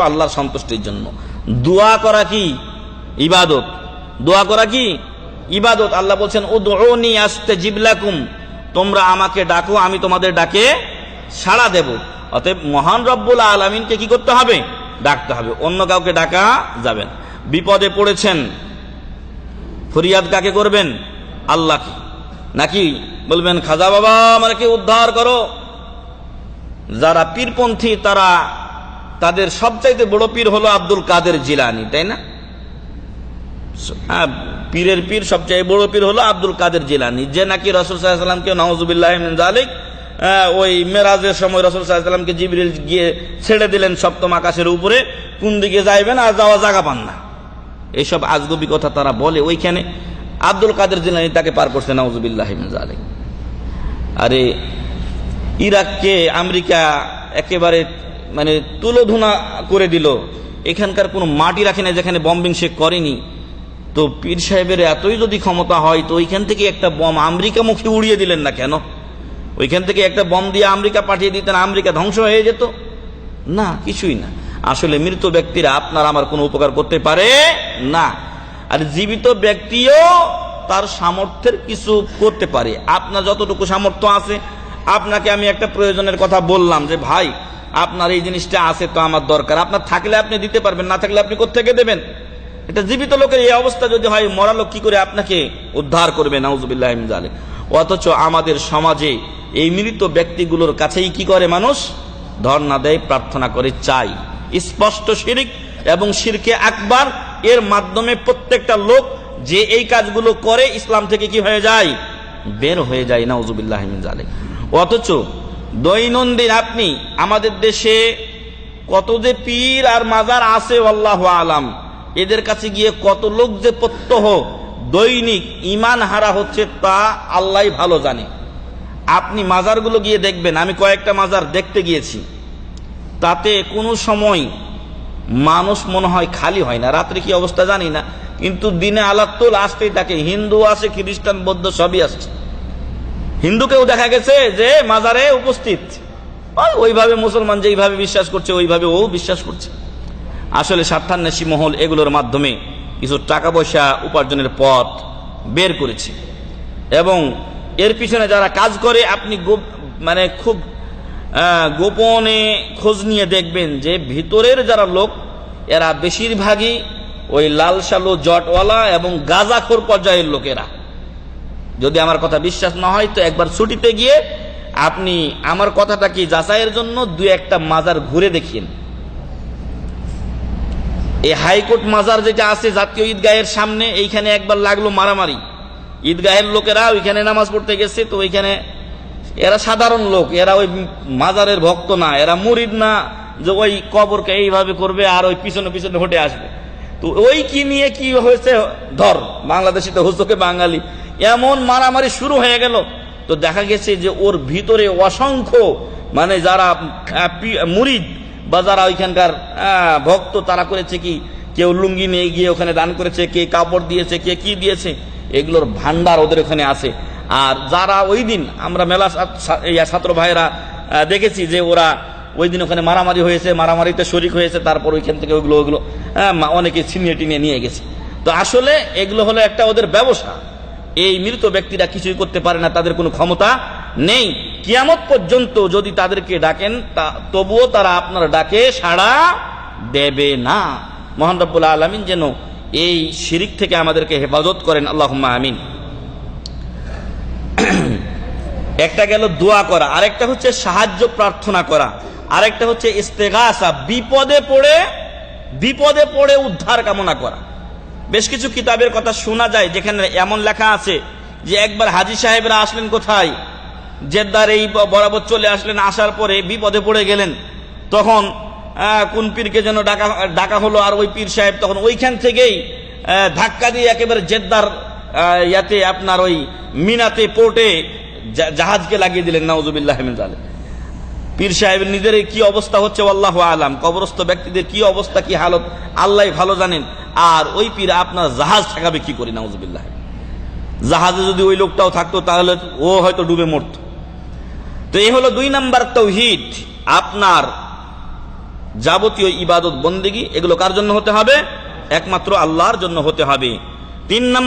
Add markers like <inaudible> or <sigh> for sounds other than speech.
আল্লাহর সন্তুষ্টির জন্য। দোয়া করা কি? ইবাদত। দোয়া করা কি? ইবাদত। আল্লাহ বলছেন ও দোনি আসতে জিবলাকুম তোমরা আমাকে ডাকো, আমি তোমাদের ডাকে সাড়া দেব। অতএব মহান রব্বুল আলমিনকে কি করতে হবে? ডাকতে হবে। অন্য কাউকে ডাকা যাবে না। বিপদে পড়েছেন। ফরিয়াদ কাকে করবেন? আল্লাহকে। নাকি বলবেন, খাজা বাবা, আমাকে উদ্ধার করো। যারা পীরপন্থী, তারা তাদের সবচাইতে বড় পীর হলো আব্দুল কাদের জিলানি তাই না? হ্যাঁ, পীরের পীর সবচেয়ে বড় পীর হলো আব্দুল কাদের জিলানি যে নাকি রসুল সাল্লামকে নওয়াজুবিল্লাহ জালিক আহ, ওই মেরাজের সময় রসুল সাল্লামকে জিবরিল গিয়ে ছেড়ে দিলেন সপ্তম আকাশের উপরে কোন দিকে যাইবেন আর যাওয়া জায়গা পান না। এইসব আজগবি কথা তারা বলে ওইখানে আব্দুল কাদের জিলানি তাকে পার করছে নওয়াজুবিল্লাহ জালিক আরে ইরাককে আমেরিকা একেবারে মানে তুলোধুনা করে দিল। এখানকার কোনো মাটি রাখে না যেখানে বম্বিং সে করেনি। তো পীর সাহেবের এতই যদি ক্ষমতা হয়, তো ওইখান থেকে একটা বম আমেরিকা মুখে উড়িয়ে দিলেন না কেন? ওইখান থেকে একটা বম দিয়ে আমেরিকা পাঠিয়ে দিতেন, আমেরিকা ধ্বংস হয়ে যেত? না, কিছুই না। আসলে মৃত ব্যক্তিরা আপনার আমার কোনো উপকার করতে পারে না। আর জীবিত ব্যক্তিও তার সামর্থ্যের কিছু করতে পারে। আপনার যতটুকু সামর্থ্য আছে আপনাকে আমি একটা প্রয়োজনের কথা বললাম যে, ভাই, আপনার এই জিনিসটা আছে তো আমার দরকার। আপনার থাকলে আপনি দিতে পারবেন, না থাকলে আপনি কোথেকে দেবেন? এটা জীবিত লোকের এই অবস্থা যদি হয়, মরা লোক কি করে আপনাকে উদ্ধার করবে? নাউজুবিল্লাহ অথচ আমাদের সমাজে এই মৃত ব্যক্তিগুলোর কাছেই কি করে মানুষ? ধর্ণা দেয়, প্রার্থনা করে চাই স্পষ্ট শিরিক এবং শিরকে আকবার এর মাধ্যমে প্রত্যেকটা লোক যে এই কাজগুলো করে, ইসলাম থেকে কি হয়ে যায়? বের হয়ে যায় না নাউজুবিল্লাহ জালে অথচ দৈনন্দিন আপনি আমাদের দেশে কত যে পীর আর মাজার আছে, আল্লাহ আলাম। এদের কাছে গিয়ে কত লোক যে প্রত্যহ দৈনিক ইমান হারা হচ্ছে তা আল্লাহ ভালো জানে। আপনি মাজারগুলো গিয়ে দেখবেন, আমি কয়েকটা মাজার দেখতে গিয়েছি। তাতে কোনো সময় মানুষ মনে হয় খালি হয় না, রাত্রে কি অবস্থা জানি না, কিন্তু দিনে আলাত্তুল আসতেই থাকে, হিন্দু আছে, খ্রিস্টান, বৌদ্ধ সবই আসছে। হিন্দুকেও দেখা গেছে যে মাজারে উপস্থিত। ওই ওইভাবে মুসলমান যেইভাবে বিশ্বাস করছে, ওইভাবে ও বিশ্বাস করছে। আসলে স্বার্থান্বেষী মহল এগুলোর মাধ্যমে কিছু টাকা পয়সা উপার্জনের পথ বের করেছে। এবং এর পিছনে যারা কাজ করে, আপনি মানে খুব গোপনে খোঁজ নিয়ে দেখবেন যে ভিতরের যারা লোক, এরা বেশিরভাগই ওই লাল সালু জটওয়ালা এবং গাজাখোর পর্যায়ের লোকেরা। যদি আমার কথা বিশ্বাস না হয়, তো একবার ছুটিতে গিয়ে আপনি আমার কথাটা কি যাচাইয়ের জন্য দু একটা মাজার ঘুরে দেখিয়েন এই হাইকোর্ট মাজার যেটা আছে, জাতীয় ঈদগাহের সামনে, এইখানে একবার লাগল মারামারি। ঈদগাহের লোকেরা ওইখানে নামাজ পড়তে গেছে, তো ওইখানে এরা সাধারণ লোক, এরা ওই মাজারের ভক্ত না, এরা মুরিদ না যে ওই কবরকে এইভাবে করবে আর ওই পিছনে পিছনে হেঁটে আসবে। তো ওই কি নিয়ে কি হয়েছে? ধর, বাংলাদেশি তো হুসকে বাঙালি। এমন মারামারি শুরু হয়ে গেল। তো দেখা গেছে যে ওর ভিতরে অসংখ্য মানে যারা মুরিদ বা যারা ওইখানকার ভক্ত, তারা করেছে কি, কেউ লুঙ্গি নিয়ে গিয়ে ওখানে দান করেছে, কে কাপড় দিয়েছে, কে কি দিয়েছে, এগুলোর ভান্ডার ওদের ওখানে আছে। আর যারা ওই দিন, আমরা মেলা ছাত্র- ভাইয়েরা দেখেছি যে ওরা ওই দিন ওখানে মারামারি হয়েছে, মারামারিতে শরিক হয়েছে, তারপর ওইখান থেকে ওইগুলো ওইগুলো অনেকে ছিনিয়ে টিনিয়ে নিয়ে গেছে। তো আসলে এগুলো হলো একটা ওদের ব্যবসা। এই মৃত ব্যক্তিরা কিছুই করতে পারে না, তাদের কোনো ক্ষমতা নেই। কিয়ামত পর্যন্ত যদি তাদেরকে ডাকেন তবুও তারা আপনার ডাকে সাড়া দেবে না। মোহান আলমিন যেন এই শিরিক থেকে আমাদেরকে হেফাজত করেন। আল্লাহ আমিন। <clears throat> একটা গেল দোয়া করা, আরেকটা হচ্ছে সাহায্য প্রার্থনা করা, আরেকটা হচ্ছে ইস্তেগাসা, বিপদে পড়ে বিপদে পড়ে উদ্ধার কামনা করা। বেশ কিছু কিতাবের কথা শোনা যায় যেখানে এমন লেখা আছে যে একবার হাজি সাহেবরা আসলেন কোথায়? জেদ্দার এই বরাবর চলে আসলেন, আসার পরে বিপদে পড়ে গেলেন। তখন কোন পীরকে যেন ডাকা ডাকা হলো আর ওই পীর সাহেব তখন ওইখান থেকেই ধাক্কা দিয়ে একেবারে জেদ্দার ইয়াতে আপনার ওই মিনাতে পোর্টে জাহাজকে লাগিয়ে দিলেন, নাউজুবিল্লাহ মিন পীর সাহেবের নিজের কি অবস্থা হচ্ছে আল্লাহ আলাম। কবরস্থ ব্যক্তিদের কি অবস্থা, কি হালত আল্লাহ ভালো জানেন। আর ওই পীর আপনার জাহাজ ঠেকাবে কি করি? নাউজবিল্লাহ। জাহাজে যদি ওই লোকটাও থাকতো, তাহলে ও হয়তো ডুবে মরত। তো এই হলো দুই নাম্বার তৌহিদ, আপনার যাবতীয় ইবাদত বন্দিগি। এগুলো কার জন্য হতে হবে? একমাত্র আল্লাহর জন্য হতে হবে। তিন নম্বর